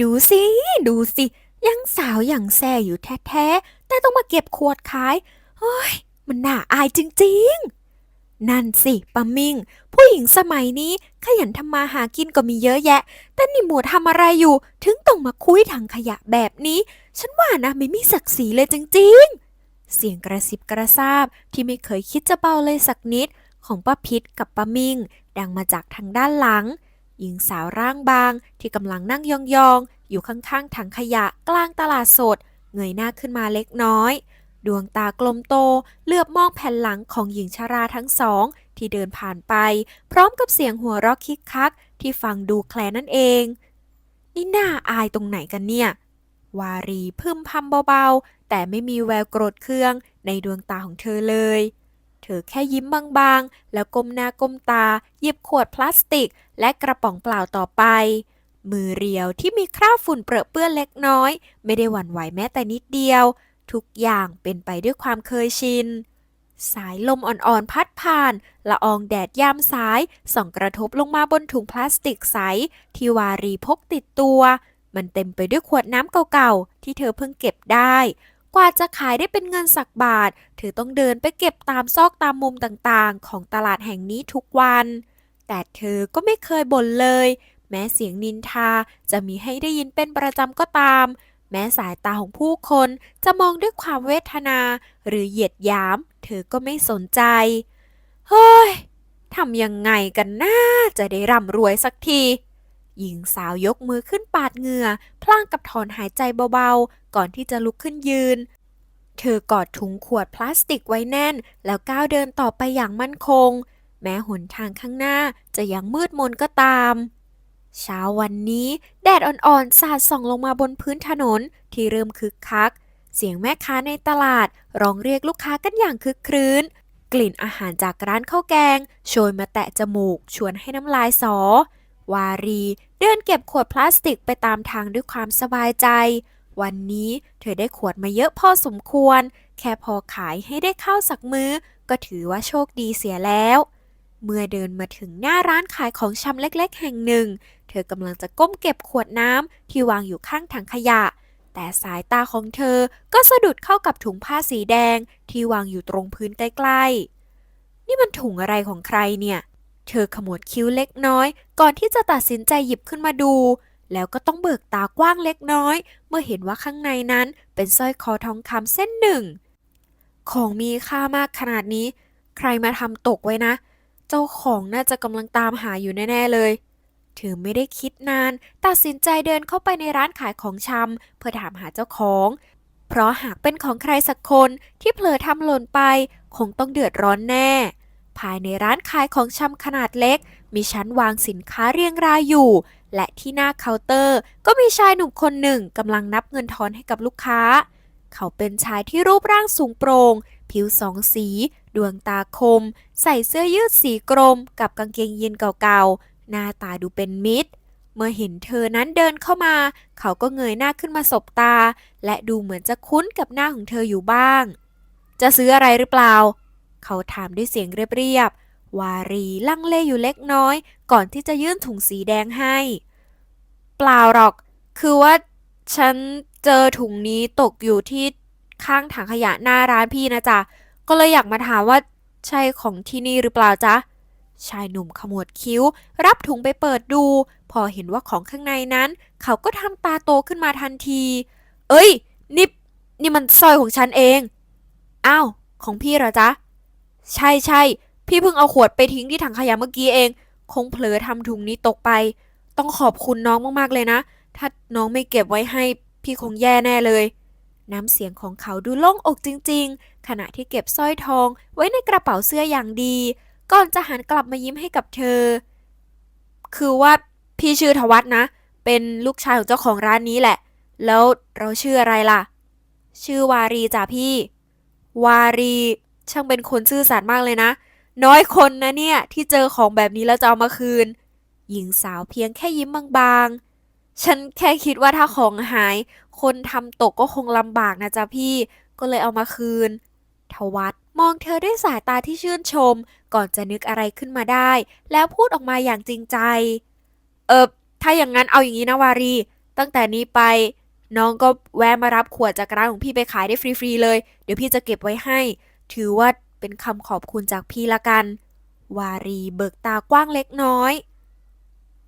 ดูสิ ดูสิ ยังสาวอย่างแซ่อยู่แท้ๆ แต่ต้องมาเก็บขวดขายเฮ้ย มันน่าอายจริงๆ นั่นสิปามิง ผู้หญิงสมัยนี้ขยันทำมาหากินก็มีเยอะแยะ แต่นี่หมูทำอะไรอยู่ ถึงต้องมาคุยถังขยะแบบนี้ ฉันว่านะไม่มีศักดิ์ศรีเลยจริงๆ เสียงกระซิบกระซาบที่ไม่เคยคิดจะเบาเลยสักนิดของป้าพิษกับป้ามิง ดังมาจากทางด้านหลัง หญิงสาวร่างบางที่กำลังนั่งยองๆ อยู่ข้างๆถังขยะกลางตลาดสด เงยหน้าขึ้นมาเล็กน้อย ดวงตากลมโตเหลือบมองแผ่นหลังของหญิงชราทั้งสอง ที่เดินผ่านไป พร้อมกับเสียงหัวเราะคิกคัก ที่ฟังดูแคลนนั่นเอง นี่น่าอายตรงไหนกันเนี่ย วารีพึมพำเบาๆ แต่ไม่มีแววโกรธเคืองในดวงตาของเธอเลย เธอแค่ยิ้มบางๆ แล้วก้มหน้าก้มตา หยิบขวดพลาสติก และกระป๋องเปล่าต่อไป มือเรียวที่มีคราบฝุ่นเปรอะเปื้อนเล็กน้อย ไม่ได้หวั่นไหวแม้แต่นิดเดียว ทุกอย่างเป็นไปด้วยความเคยชิน สายลมอ่อนๆพัดผ่าน ละอองแดดยามสาย ส่องกระทบลงมาบนถุงพลาสติกใส ที่วารีพกติดตัว มันเต็มไปด้วยขวดน้ำเก่าๆ ที่เธอเพิ่งเก็บได้ กว่าจะขายได้เป็นเงินสักบาท เธอต้องเดินไปเก็บตามซอกตามมุมต่างๆ ของตลาดแห่งนี้ทุกวัน แต่เธอก็ไม่เคยบ่นเลย แม้เสียงนินทาจะมีให้ได้ยินเป็นประจำก็ตาม แม้สายตาของผู้คนจะมองด้วยความเวทนา หรือเหยียดหยาม เธอก็ไม่สนใจ เฮ้ยทำยังไงกันนะจะได้ร่ำรวยสักที หญิงสาวยกมือขึ้นปาดเหงื่อ พลางกับถอนหายใจเบาๆ ก่อนที่จะลุกขึ้นยืน เธอกอดถุงขวดพลาสติกไว้แน่น แล้วก้าวเดินต่อไปอย่างมั่นคง แม้หนทางข้างหน้าจะยังมืดมนก็ตาม เช้าวันนี้แดดอ่อนๆ สาดส่องลงมาบนพื้นถนนที่เริ่มคึกคัก เสียงแม่ค้าในตลาดร้องเรียกลูกค้ากันอย่างคึกครื้นกลิ่นอาหารจากร้านข้าวแกง โชยมาแตะจมูกชวนให้น้ำลายสอ วารี เดินเก็บขวดพลาสติกไปตามทางด้วยความสบายใจ วันนี้เธอได้ขวดมาเยอะพอสมควร แค่พอขายให้ได้ข้าวสักมื้อ ก็ถือว่าโชคดีเสียแล้ว เมื่อเดินมาถึงหน้าร้านขายของชำเล็กๆ แห่งหนึ่ง เธอกำลังจะก้มเก็บขวดน้ำที่วางอยู่ข้างถังขยะ แต่สายตาของเธอก็สะดุดเข้ากับถุงผ้าสีแดงที่วางอยู่ตรงพื้นใกล้ๆนี่มันถุงอะไรของใครเนี่ย เธอขมวดคิ้วเล็กน้อย ก่อนที่จะตัดสินใจหยิบขึ้นมาดู แล้วก็ต้องเบิกตากว้างเล็กน้อย เมื่อเห็นว่าข้างในนั้นเป็นสร้อยคอทองคำเส้นหนึ่ง ของมีค่ามากขนาดนี้ ใครมาทำตกไว้นะ เจ้าของน่าจะกำลังตามหาอยู่แน่ ๆ เลยเธอไม่ได้คิดนาน ตัดสินใจเดินเข้าไปในร้านขายของชำเพื่อถามหาเจ้าของ เพราะหากเป็นของใครสักคนที่เผลอทำหล่นไป คงต้องเดือดร้อนแน่ ภายในร้านขายของชำขนาดเล็ก มีชั้นวางสินค้าเรียงรายอยู่ และที่หน้าเคาน์เตอร์ ก็มีชายหนุ่มคนหนึ่งกำลังนับเงินทอนให้กับลูกค้า เขาเป็นชายที่รูปร่างสูงโปร่ง ผิวสองสี ดวงตาคม ใส่เสื้อยืดสีกรม กับกางเกงยีนเก่าๆ หน้าตาดูเป็นมิตรเมื่อเห็นเธอนั้นเดินเข้ามา เขาก็เงยหน้าขึ้นมาสบตา และดูเหมือนจะคุ้นกับหน้าของเธออยู่บ้าง จะซื้ออะไรหรือเปล่า เขาถามด้วยเสียงเรียบๆ วารีลังเลอยู่เล็กน้อย ก่อนที่จะยื่นถุงสีแดงให้ เปล่าหรอก คือว่าฉันเจอถุงนี้ตกอยู่ที่ข้างถังขยะหน้าร้านพี่นะจ๊ะ ก็เลยอยากมาถามว่าใช่ของที่นี่หรือเปล่าจ๊ะ ชายหนุ่มขมวดคิ้ว รับถุงไปเปิดดู พอเห็นว่าของข้างในนั้น เขาก็ทำตาโตขึ้นมาทันที เอ้ย นี่นี่มันสร้อยของฉันเอง อ้าว ของพี่เหรอจ๊ะ ใช่ใช่พี่เพิ่งเอาขวดไปทิ้งที่ถังขยะเมื่อกี้เอง คงเผลอทำถุงนี้ตกไป ต้องขอบคุณน้องมากๆเลยนะ ถ้าน้องไม่เก็บไว้ให้ พี่คงแย่แน่เลย น้ำเสียงของเขาดูโล่งอกจริง ๆ ขณะที่เก็บสร้อยทองไว้ในกระเป๋าเสื้ออย่างดี ก่อนจะหันกลับมายิ้มให้กับเธอ คือว่าพี่ชื่อทวัฒนะ เป็นลูกชายของเจ้าของร้านนี้แหละ แล้วเราชื่ออะไรล่ะ ชื่อวารีจ้ะพี่ วารี ช่างเป็นคนซื่อสัตย์มากเลยนะ น้อยคนนะเนี่ยที่เจอของแบบนี้แล้วจะเอามาคืน หญิงสาวเพียงแค่ยิ้มบางๆ ฉันแค่คิดว่าถ้าของหาย คนทำตกก็คงลำบากนะจ๊ะพี่ ก็เลยเอามาคืน ทวัตมองเธอด้วยสายตาที่ชื่นชม ก่อนจะนึกอะไรขึ้นมาได้ แล้วพูดออกมาอย่างจริงใจ เออถ้าอย่างนั้นเอาอย่างนี้นะวารี ตั้งแต่นี้ไป น้องก็แวะมารับขวดจากร้านของพี่ไปขายได้ฟรีๆเลย เดี๋ยวพี่จะเก็บไว้ให้ ถือว่าเป็นคำขอบคุณจากพี่ละกัน วารีเบิกตากว้างเล็กน้อย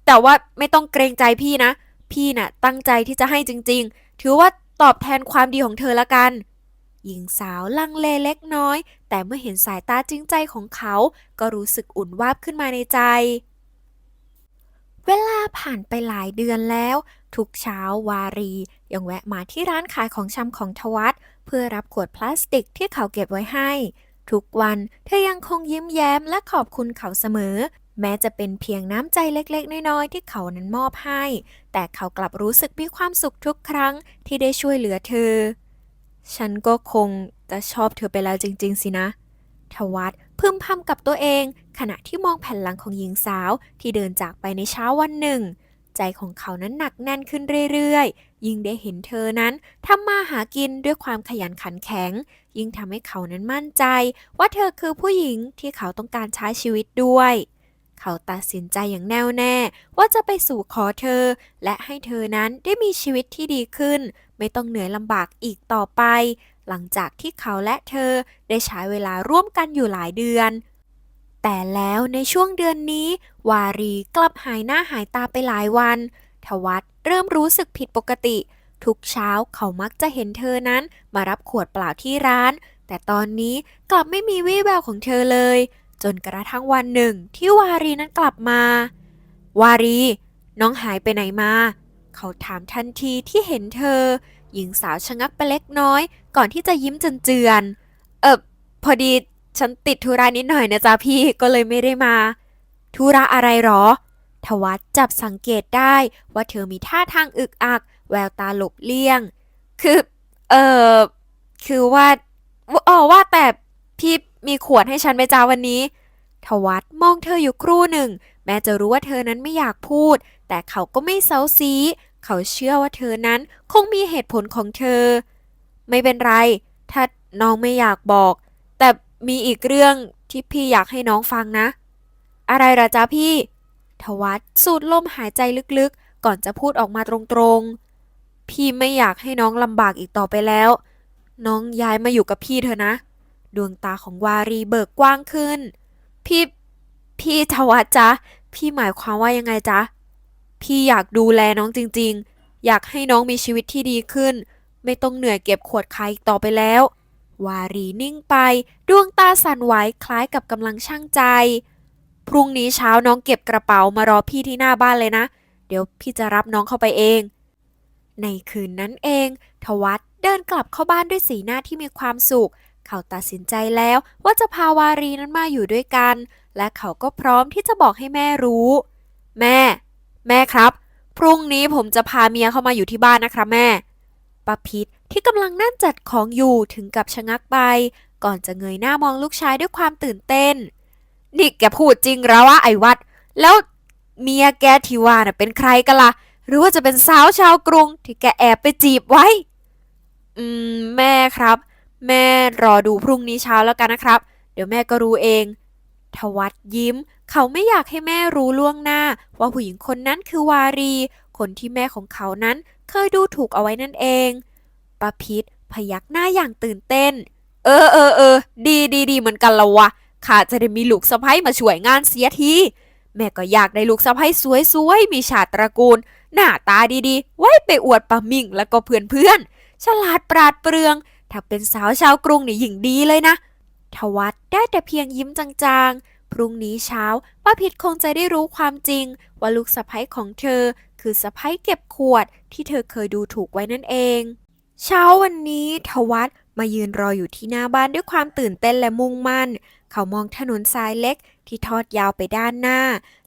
แต่ว่าไม่ต้องเกรงใจพี่นะ พี่น่ะตั้งใจที่จะให้จริง ๆ ถือว่าตอบแทนความดีของเธอละกัน หญิงสาวลังเลเล็กน้อย แต่เมื่อเห็นสายตาจริงใจของเขา ก็รู้สึกอุ่นวาบขึ้นมาในใจ เวลาผ่านไปหลายเดือนแล้ว ทุกเช้าวารี ยังแวะมาที่ร้านขายของชำของทวัตเพื่อรับขวดพลาสติกที่เขาเก็บไว้ให้ ทุกวันเธอยังคงยิ้มแย้มและขอบคุณเขาเสมอ แม้จะเป็นเพียงน้ำใจเล็กๆ น้อยๆ ที่เขานั้นมอบให้ แต่เขากลับรู้สึกมีความสุขทุกครั้งที่ได้ช่วยเหลือเธอ ฉันก็คงจะชอบเธอไปแล้วจริง ๆ สินะ ทวัตพึมพำกับตัวเอง ขณะที่มองแผ่นหลังของหญิงสาวที่เดินจากไปในเช้าวันหนึ่ง ใจของเขานั้นหนักแน่นขึ้นเรื่อยๆ ยิ่งได้เห็นเธอนั้นทำมาหากินด้วยความขยันขันแข็ง ยิ่งทำให้เขานั้นมั่นใจ ว่าเธอคือผู้หญิงที่เขาต้องการใช้ชีวิตด้วย เขาตัดสินใจอย่างแน่วแน่ ว่าจะไปสู่ขอเธอ และให้เธอนั้นได้มีชีวิตที่ดีขึ้น ไม่ต้องเหนื่อยลำบากอีกต่อไป หลังจากที่เขาและเธอได้ใช้เวลาร่วมกันอยู่หลายเดือน แต่แล้วในช่วงเดือนนี้ วารีกลับหายหน้าหายตาไปหลายวัน ทวัตเริ่มรู้สึกผิดปกติ ทุกเช้าเขามักจะเห็นเธอนั้นมารับขวดเปล่าที่ร้าน แต่ตอนนี้กลับไม่มีวี่แววของเธอเลย จนกระทั่งวันหนึ่งที่วารีนั้นกลับมา วารี น้องหายไปไหนมา เขาถามทันทีที่เห็นเธอ หญิงสาวชะงักไปเล็กน้อย ก่อนที่จะยิ้มเจือนเออพอดี ฉันติดธุระนิดหน่อยนะจ๊ะพี่ก็เลยไม่ได้มาธุระอะไรหรอ ทวัตจับสังเกตได้ว่าเธอมีท่าทางอึกอัก แววตาหลบเลี่ยง คือ เออคือว่าอ๋อว่าแต่พี่มีขวดให้ฉันไหมจ้าวันนี้ ทวัตมองเธออยู่ครู่หนึ่ง แม้จะรู้ว่าเธอนั้นไม่อยากพูด แต่เขาก็ไม่เซาซี เขาเชื่อว่าเธอนั้นคงมีเหตุผลของเธอ ไม่เป็นไร ถ้าน้องไม่อยากบอก มีอีกเรื่องที่พี่อยากให้น้องฟังนะ อะไรล่ะจ๊ะพี่ ทวัตสูดลมหายใจลึกๆ ก่อนจะพูดออกมาตรงๆ พี่ไม่อยากให้น้องลำบากอีกต่อไปแล้ว น้องย้ายมาอยู่กับพี่เถอะนะ ดวงตาของวารีเบิกกว้างขึ้น พี่ พี่ทวัตจ๊ะ พี่หมายความว่ายังไงจ๊ะ พี่อยากดูแลน้องจริงๆ อยากให้น้องมีชีวิตที่ดีขึ้น ไม่ต้องเหนื่อยเก็บขวดขายอีกต่อไปแล้ว วารีนิ่งไป ดวงตาสั่นไหวคล้ายกับกำลังช่างใจ พรุ่งนี้เช้าน้องเก็บกระเป๋ามารอพี่ที่หน้าบ้านเลยนะ เดี๋ยวพี่จะรับน้องเข้าไปเอง ในคืนนั้นเองทวัตเดินกลับเข้าบ้านด้วยสีหน้าที่มีความสุข เขาตัดสินใจแล้วว่าจะพาวารีนั้นมาอยู่ด้วยกัน และเขาก็พร้อมที่จะบอกให้แม่รู้ แม่ แม่ครับ พรุ่งนี้ผมจะพาเมียเข้ามาอยู่ที่บ้านนะครับแม่ป้าพิษ ที่กำลังนั่งจัดของอยู่ถึงกับชะงักไป ก่อนจะเงยหน้ามองลูกชายด้วยความตื่นเต้น นี่แกพูดจริงแล้ววะไอ้วัด แล้วเมียแกที่ว่าน่ะเป็นใครกันล่ะ หรือว่าจะเป็นสาวชาวกรุง ที่แกแอบไปจีบไว้ อืม แม่ครับ แม่รอดูพรุ่งนี้เช้าแล้วกันนะครับ เดี๋ยวแม่ก็รู้เองทวัตยิ้ม เขาไม่อยากให้แม่รู้ล่วงหน้า ว่าผู้หญิงคนนั้นคือวารี คนที่แม่ของเขานั้นเคยดูถูกเอาไว้นั่นเอง ปาพิษพยักหน้าอย่างตื่นเต้น เออเออเออดีดีดีเหมือนกันละวะข้าจะได้มีลูกสะใภ้มาช่วยงานเสียที แม่ก็อยากได้ลูกสะใภ้สวยๆ มีชาติตระกูล หน้าตาดีๆ ไว้ไปอวดปามิ่งแล้วก็เพื่อนๆ ฉลาดปราดเปรื่อง ถ้าเป็นสาวชาวกรุงนี่ยิ่งดีเลยนะ ทวัตได้แต่เพียงยิ้มจางๆ พรุ่งนี้เช้าป้าพิษคงจะได้รู้ความจริง ว่าลูกสะใภ้ของเธอ คือสะใภ้เก็บขวดที่เธอเคยดูถูกไว้นั่นเอง เช้าวันนี้ทวัตมายืนรออยู่ที่หน้าบ้านด้วยความตื่นเต้นและมุ่งมั่น เขามองถนนสายเล็กที่ทอดยาวไปด้านหน้า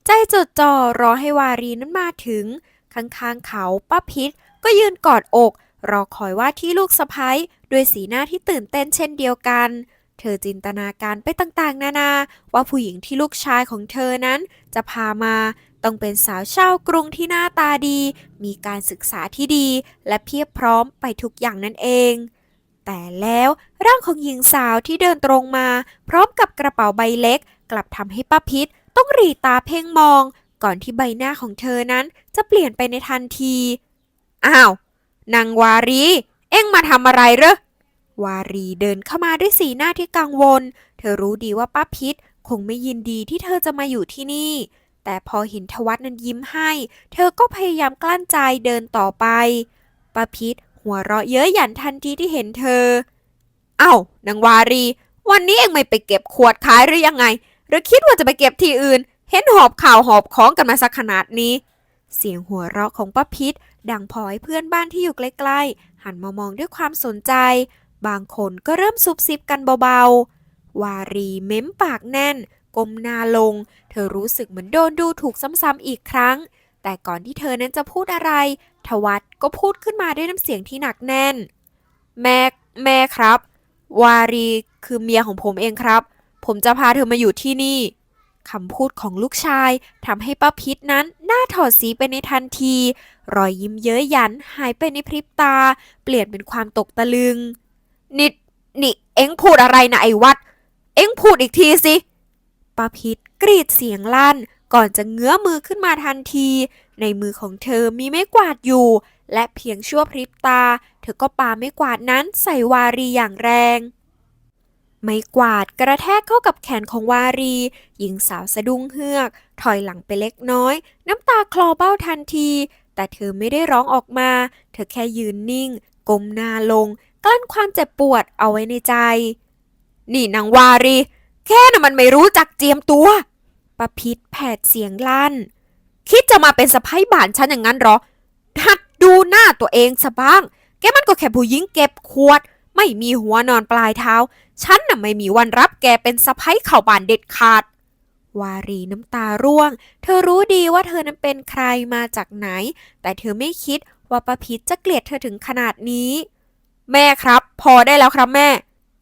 ใจจดจ่อรอให้วารีนั้นมาถึง ข้างๆเขาป้าพิษก็ยืนกอดอก รอคอยว่าที่ลูกสะพ้ยด้วยสีหน้าที่ตื่นเต้นเช่นเดียวกัน เธอจินตนาการไปต่างๆ นานา ว่าผู้หญิงที่ลูกชายของเธอนั้นจะพามา ต้องเป็นสาวชาวกรุงที่หน้าตาดี มีการศึกษาที่ดี และเพียบพร้อมไปทุกอย่างนั่นเอง แต่แล้วร่างของหญิงสาวที่เดินตรงมา พร้อมกับกระเป๋าใบเล็ก กลับทำให้ป้าพิษต้องรีตาเพ่งมอง ก่อนที่ใบหน้าของเธอนั้นจะเปลี่ยนไปในทันที อ้าวนางวารี เอ็งมาทำอะไรเหรอวารีเดินเข้ามาด้วยสีหน้าที่กังวล เธอรู้ดีว่าป้าพิษคงไม่ยินดีที่เธอจะมาอยู่ที่นี่ แต่พอเห็นทวัตนั้นยิ้มให้ เธอก็พยายามกลั้นใจเดินต่อไปป้าพิษหัวเราะเย้ยหยันทันทีที่เห็นเธอ เอ้านางวารี วันนี้เองไม่ไปเก็บขวดขายหรือยังไง หรือคิดว่าจะไปเก็บที่อื่น เห็นหอบข่าวหอบของกันมาสักขนาดนี้ เสียงหัวเราะของป้าพิษดังพอให้เพื่อนบ้านที่อยู่ใกล้ๆ หันมามองด้วยความสนใจ บางคนก็เริ่มซุบซิบกันเบาๆ วารีเม้มปากแน่น ก้มหน้าลง เธอรู้สึกเหมือนโดนดูถูกซ้ำๆอีกครั้ง แต่ก่อนที่เธอนั้นจะพูดอะไร ทวัตก็พูดขึ้นมาด้วยน้ำเสียงที่หนักแน่น แม่แม่ครับ วารีคือเมียของผมเองครับ ผมจะพาเธอมาอยู่ที่นี่คำพูดของลูกชายทำให้ป้าพิษนั้นหน้าถอดสีไปในทันที รอยยิ้มเย้ยหยันหายไปในพริบตา เปลี่ยนเป็นความตกตะลึง นิดนี่เอ็งพูดอะไรนะไอ้วัด เอ็งพูดอีกทีสิ ป้าพิษกรีดเสียงลั่น ก่อนจะเงื้อมือขึ้นมาทันที ในมือของเธอมีไม้กวาดอยู่ และเพียงชั่วพริบตา เธอก็ปาไม้กวาดนั้นใส่วารีอย่างแรง ไม้กวาดกระแทกเข้ากับแขนของวารี หญิงสาวสะดุ้งเฮือก ถอยหลังไปเล็กน้อย น้ำตาคลอเบ้าทันที แต่เธอไม่ได้ร้องออกมา เธอแค่ยืนนิ่งก้มหน้าลง กลั้นความเจ็บปวดเอาไว้ในใจ นี่นางวารี แค่น่ะมันไม่รู้จักเจียมตัวประพิษแผดเสียงลั่น คิดจะมาเป็นสะพ้ายบ้านฉันอย่างนั้นเหรอหัดดูหน้าตัวเองซะบ้าง แกมันก็แค่ผู้หญิงเก็บขวด ไม่มีหัวนอนปลายเท้า ฉันน่ะไม่มีวันรับแกเป็นสะพ้ายเข่าบ้านเด็ดขาด วารีน้ำตาร่วง เธอรู้ดีว่าเธอนั้นเป็นใครมาจากไหน แต่เธอไม่คิดว่าป้าพิษจะเกลียดเธอถึงขนาดนี้ แม่ครับ พอได้แล้วครับแม่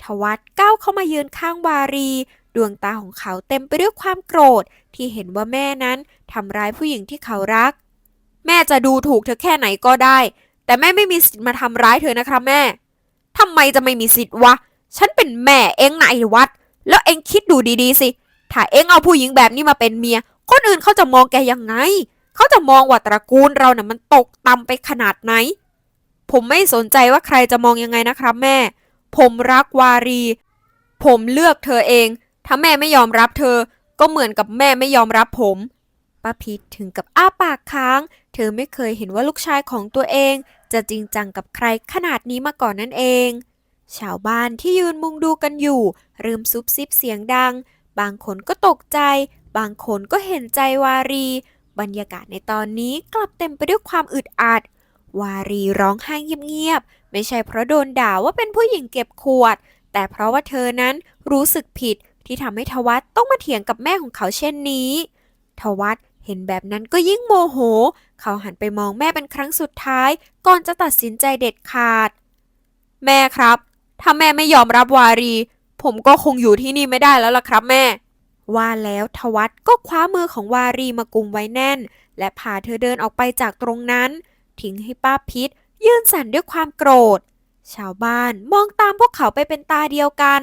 ทวัตก้าวเข้ามายืนข้างวารี ดวงตาของเขาเต็มไปด้วยความโกรธ ที่เห็นว่าแม่นั้นทำร้ายผู้หญิงที่เขารัก แม่จะดูถูกเธอแค่ไหนก็ได้ แต่แม่ไม่มีสิทธิ์มาทำร้ายเธอนะครับแม่ทำไมจะไม่มีสิทธิ์วะ ฉันเป็นแม่เองนะไอ้วัด แล้วเองคิดดูดีๆสิ ถ้าเองเอาผู้หญิงแบบนี้มาเป็นเมีย คนอื่นเขาจะมองแกยังไง เขาจะมองว่าตระกูลเราเนี่ยมันตกต่ำไปขนาดไหน ผมไม่สนใจว่าใครจะมองยังไงนะครับแม่ ผมรักวารี ผมเลือกเธอเอง ถ้าแม่ไม่ยอมรับเธอ ก็เหมือนกับแม่ไม่ยอมรับผม ป้าพิษถึงกับอ้าปากค้าง เธอไม่เคยเห็นว่าลูกชายของตัวเอง จะจริงจังกับใครขนาดนี้มาก่อนนั่นเอง ชาวบ้านที่ยืนมุงดูกันอยู่เริ่มซุบซิบเสียงดัง บางคนก็ตกใจ บางคนก็เห็นใจวารี บรรยากาศในตอนนี้กลับเต็มไปด้วยความอึดอัด วารีร้องไห้เงียบๆ ไม่ใช่เพราะโดนด่าว่าเป็นผู้หญิงเก็บขวด แต่เพราะว่าเธอนั้นรู้สึกผิด ที่ทำให้ทวัตต้องมาเถียงกับแม่ของเขาเช่นนี้ ทวัตเห็นแบบนั้นก็ยิ่งโมโห เขาหันไปมองแม่เป็นครั้งสุดท้าย ก่อนจะตัดสินใจเด็ดขาด แม่ครับ ถ้าแม่ไม่ยอมรับวารี ผมก็คงอยู่ที่นี่ไม่ได้แล้วล่ะครับแม่ ว่าแล้วทวัตก็คว้ามือของวารีมากุมไว้แน่น และพาเธอเดินออกไปจากตรงนั้น ทิ้งให้ป้าพิษ ยืนสั่นด้วยความโกรธ ชาวบ้านมองตามพวกเขาไปเป็นตาเดียวกัน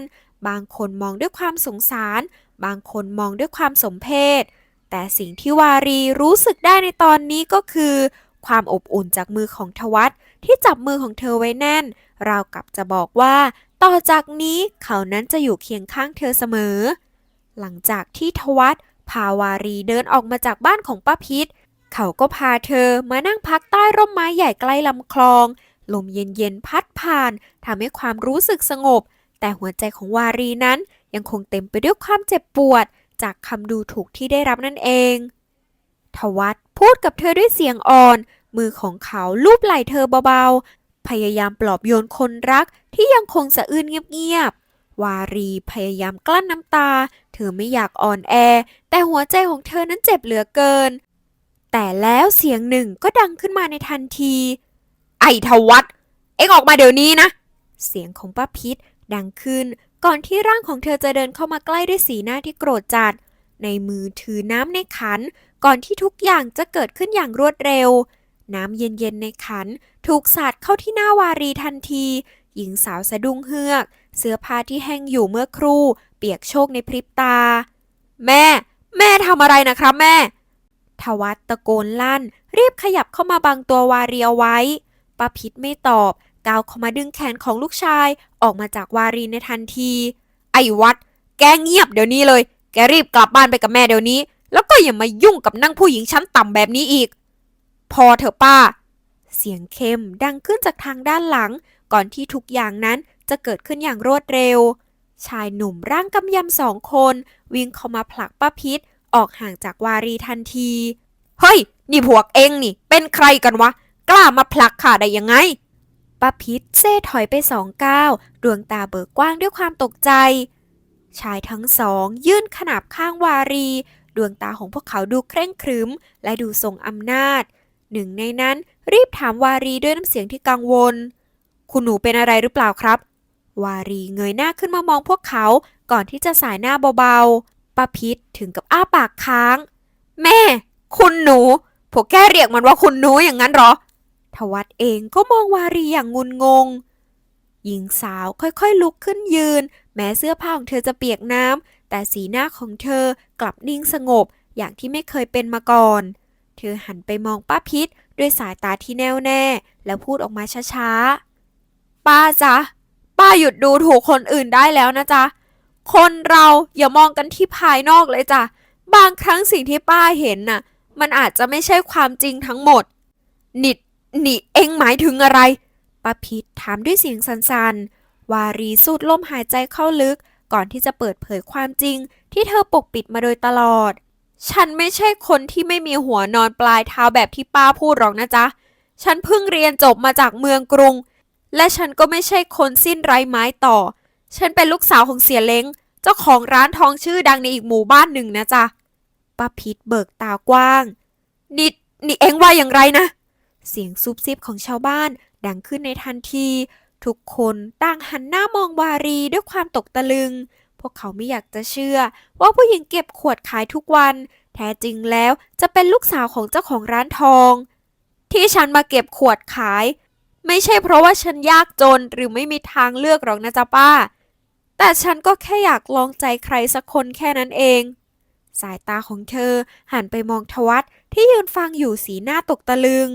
บางคนมองด้วยความสงสาร บางคนมองด้วยความสมเพชแต่สิ่งที่วารีรู้สึกได้ในตอนนี้ก็คือ ความอบอุ่นจากมือของทวัตที่จับมือของเธอไว้แน่น ราวกับจะบอกว่า ต่อจากนี้เขานั้นจะอยู่เคียงข้างเธอเสมอ หลังจากที่ทวัตพาวารีเดินออกมาจากบ้านของป้าพิษ เขาก็พาเธอมานั่งพักใต้ร่มไม้ใหญ่ใกล้ลำคลอง ลมเย็นๆพัดผ่านทำให้ความรู้สึกสงบ แต่หัวใจของวารีนั้นยังคงเต็มไปด้วยความเจ็บปวด จากคำดูถูกที่ได้รับนั่นเอง ทวัตพูดกับเธอด้วยเสียงอ่อน มือของเขาลูบไหล่เธอเบาๆ พยายามปลอบโยนคนรักที่ยังคงสะอื้นเงียบๆ วารีพยายามกลั้นน้ำตา เธอไม่อยากอ่อนแอ แต่หัวใจของเธอนั้นเจ็บเหลือเกิน แต่แล้วเสียงหนึ่งก็ดังขึ้นมาในทันที ไอ้ทวัตเอ็งออกมาเดี๋ยวนี้นะ เสียงของป้าพิษ ดังขึ้นก่อนที่ร่างของเธอจะเดินเข้ามาใกล้ด้วยสีหน้าที่โกรธจัด ในมือถือน้ำในขัน ก่อนที่ทุกอย่างจะเกิดขึ้นอย่างรวดเร็ว น้ำเย็นๆในขัน ถูกสาดเข้าที่หน้าวารีทันที หญิงสาวสะดุ้งเฮือก เสื้อผ้าที่แห้งอยู่เมื่อครู่ เปียกโชกในพริบตา แม่ แม่ทำอะไรนะครับแม่ ทวัตตะโกนลั่น รีบขยับเข้ามาบังตัววารีเอาไว้ป้าพิษไม่ตอบ ก้าวเข้ามาดึงแขนของลูกชายออกมาจากวารีในทันที ไอ้วัด แกเงียบเดี๋ยวนี้เลย แกรีบกลับบ้านไปกับแม่เดี๋ยวนี้ แล้วก็อย่ามายุ่งกับนั่งผู้หญิงชั้นต่ำแบบนี้อีก พอเถอะป้า เสียงเข้มดังขึ้นจากทางด้านหลัง ก่อนที่ทุกอย่างนั้นจะเกิดขึ้นอย่างรวดเร็ว ชายหนุ่มร่างกำยำสองคน วิ่งเข้ามาผลักป้าพิษออกห่างจากวารีทันที เฮ้ย นี่พวกเองนี่ เป็นใครกันวะ กล้ามาผลักข้าได้ยังไง ป้าพิษเซ่ถอยไปสองก้าวดวงตาเบิกกว้างด้วยความตกใจ ชายทั้งสอง ยื่นขนาบข้างวารี ดวงตาของพวกเขาดูเคร่งครึม และดูทรงอำนาจ หนึ่งในนั้นรีบถามวารีด้วยน้ำเสียงที่กังวล คุณหนูเป็นอะไรหรือเปล่าครับ วารีเงยหน้าขึ้นมามองพวกเขาก่อนที่จะสายหน้าเบาๆป้าพิษถึงกับอ้าปากค้าง แม่ คุณหนู พวกแกเรียกมันว่าคุณหนูอย่างนั้นหรอ ทวัตเองก็มองวารีอย่างงุนงง หญิงสาวค่อยๆลุกขึ้นยืน แม้เสื้อผ้าของเธอจะเปียกน้ำ แต่สีหน้าของเธอกลับนิ่งสงบอย่างที่ไม่เคยเป็นมาก่อน เธอหันไปมองป้าพิษด้วยสายตาที่แน่วแน่ แล้วพูดออกมาช้าๆ ป้าจ๊ะ ป้าหยุดดูถูกคนอื่นได้แล้วนะจ๊ะ คนเราอย่ามองกันที่ภายนอกเลยจ้ะ บางครั้งสิ่งที่ป้าเห็นน่ะ มันอาจจะไม่ใช่ความจริงทั้งหมด นิด นี่เอ็งหมายถึงอะไรป้าพิษถามด้วยเสียงสันๆ วารีสูดลมหายใจเข้าลึก ก่อนที่จะเปิดเผยความจริง ที่เธอปกปิดมาโดยตลอด ฉันไม่ใช่คนที่ไม่มีหัวนอนปลายเท้าแบบที่ป้าพูดหรอกนะจ๊ะ ฉันเพิ่งเรียนจบมาจากเมืองกรุง และฉันก็ไม่ใช่คนสิ้นไร้ไม้ต่อ ฉันเป็นลูกสาวของเสียเล้ง เจ้าของร้านทองชื่อดังในอีกหมู่บ้านหนึ่งนะจ๊ะป้าพิษเบิกตากว้าง นี่นี่เอ็งว่าอย่างไรนะ เสียงซุบซิบของชาวบ้านดังขึ้นในทันที ทุกคนต่างหันหน้ามองวารีด้วยความตกตะลึง พวกเขาไม่อยากจะเชื่อ ว่าผู้หญิงเก็บขวดขายทุกวัน แท้จริงแล้วจะเป็นลูกสาวของเจ้าของร้านทอง ที่ฉันมาเก็บขวดขาย ไม่ใช่เพราะว่าฉันยากจนหรือไม่มีทางเลือกหรอกนะจ๊ะป้า แต่ฉันก็แค่อยากลองใจใครสักคนแค่นั้นเองสายตาของเธอหันไปมองทวัตที่ยืนฟังอยู่สีหน้าตกตะลึง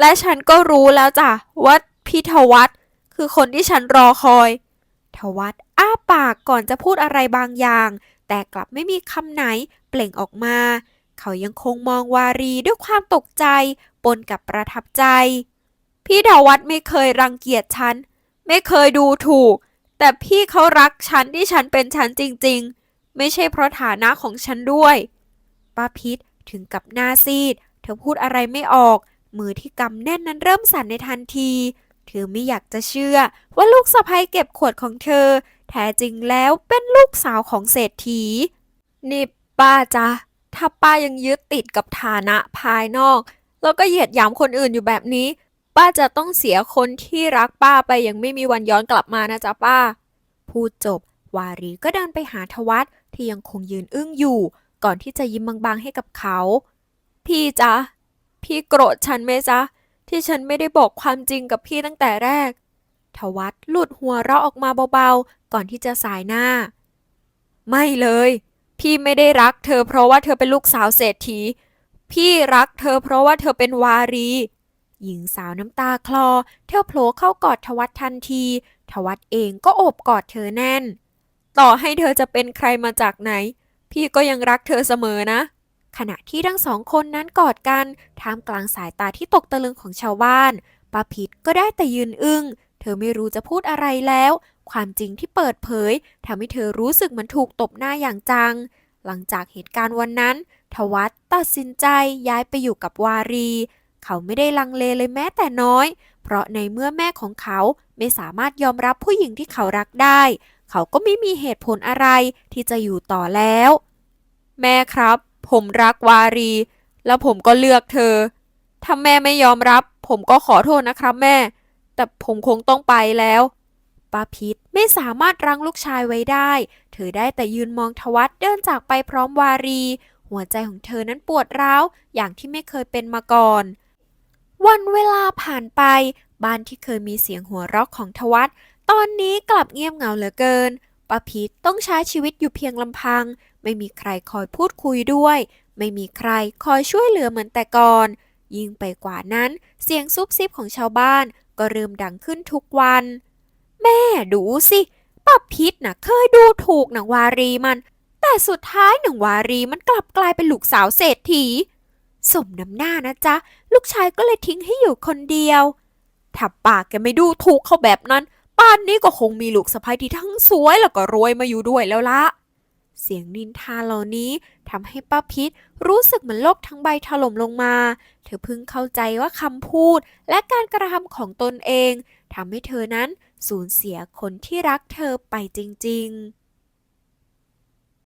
และฉันก็รู้แล้วจ้ะว่าพี่ทวัตคือคนที่ฉันรอคอย ทวัตอ้าปากก่อนจะพูดอะไรบางอย่าง แต่กลับไม่มีคำไหนเปล่งออกมา เขายังคงมองวารีด้วยความตกใจ ปนกับประทับใจ พี่ทวัตไม่เคยรังเกียจฉัน ไม่เคยดูถูก แต่พี่เขารักฉันที่ฉันเป็นฉันจริง ๆ ไม่ใช่เพราะฐานะของฉันด้วย ป้าพิษถึงกับหน้าซีด เธอพูดอะไรไม่ออก มือที่กำแน่นนั้นเริ่มสั่นในทันที เธอไม่อยากจะเชื่อว่าลูกสะใภ้เก็บขวดของเธอ แท้จริงแล้วเป็นลูกสาวของเศรษฐี นี่ป้าจ๊ะ ถ้าป้ายังยึดติดกับฐานะภายนอก แล้วก็เหยียดหยามคนอื่นอยู่แบบนี้ ป้าจะต้องเสียคนที่รักป้าไปอย่างไม่มีวันย้อนกลับมานะจ๊ะป้า พูดจบ วารีก็เดินไปหาทวัตที่ยังคงยืนอึ้งอยู่ ก่อนที่จะยิ้มบางๆให้กับเขา พี่จ๊ะ พี่โกรธฉันไหมจ๊ะ ที่ฉันไม่ได้บอกความจริงกับพี่ตั้งแต่แรก ทวัตหลุดหัวเราะออกมาเบาๆ ก่อนที่จะสายหน้า ไม่เลย พี่ไม่ได้รักเธอเพราะว่าเธอเป็นลูกสาวเศรษฐี พี่รักเธอเพราะว่าเธอเป็นวารี หญิงสาวน้ำตาคลอเที่ยวโผล่เข้ากอดทวัตทันที ทวัตเองก็โอบกอดเธอแน่น ต่อให้เธอจะเป็นใครมาจากไหน พี่ก็ยังรักเธอเสมอนะ ขณะที่ทั้งสองคนนั้นกอดกันท่ามกลางสายตาที่ตกตะลึงของชาวบ้านป้าพิษก็ได้แต่ยืนอึง้ง เธอไม่รู้จะพูดอะไรแล้ว ความจริงที่เปิดเผยทำให้เธอรู้สึกเหมือนถูกตบหน้าอย่างจัง หลังจากเหตุการณ์วันนั้น ทวัตตัดสินใจย้ายไปอยู่กับวารี เขาไม่ได้ลังเลเลยแม้แต่น้อย เพราะในเมื่อแม่ของเขาไม่สามารถยอมรับผู้หญิงที่เขารักได้ เขาก็ไม่มีเหตุผลอะไรที่จะอยู่ต่อแล้ว แม่ครับ ผมรักวารี แล้วผมก็เลือกเธอ ถ้าแม่ไม่ยอมรับ ผมก็ขอโทษนะครับแม่ แต่ผมคงต้องไปแล้วป้าพิษไม่สามารถรั้งลูกชายไว้ได้ เธอได้แต่ยืนมองทวัตเดินจากไปพร้อมวารี หัวใจของเธอนั้นปวดร้าว อย่างที่ไม่เคยเป็นมาก่อน วันเวลาผ่านไป บ้านที่เคยมีเสียงหัวเราะของทวัตตอนนี้กลับเงียบเหงาเหลือเกินป้าพิษต้องใช้ชีวิตอยู่เพียงลำพัง ไม่มีใครคอยพูดคุยด้วย ไม่มีใครคอยช่วยเหลือเหมือนแต่ก่อน ยิ่งไปกว่านั้นเสียงซุบซิบของชาวบ้านก็เริ่มดังขึ้นทุกวัน แม่ดูสิป้าพิษน่ะเคยดูถูกหนังวารีมัน แต่สุดท้ายหนังวารีมันกลับกลายเป็นลูกสาวเศรษฐีสมน้ำหน้านะจ๊ะ ลูกชายก็เลยทิ้งให้อยู่คนเดียวถ้าป้าแกไม่ดูถูกเขาแบบนั้นป่านนี้ก็คงมีลูกสะใภ้ที่ทั้งสวยแล้วก็รวยมาอยู่ด้วยแล้วละ เสียงนินทาเหล่านี้ทำให้ป้าพิษรู้สึกเหมือนโลกทั้งใบถล่มลงมา เธอเพิ่งเข้าใจว่าคำพูดและการกระทำของตนเองทำให้เธอนั้นสูญเสียคนที่รักเธอไปจริง ๆ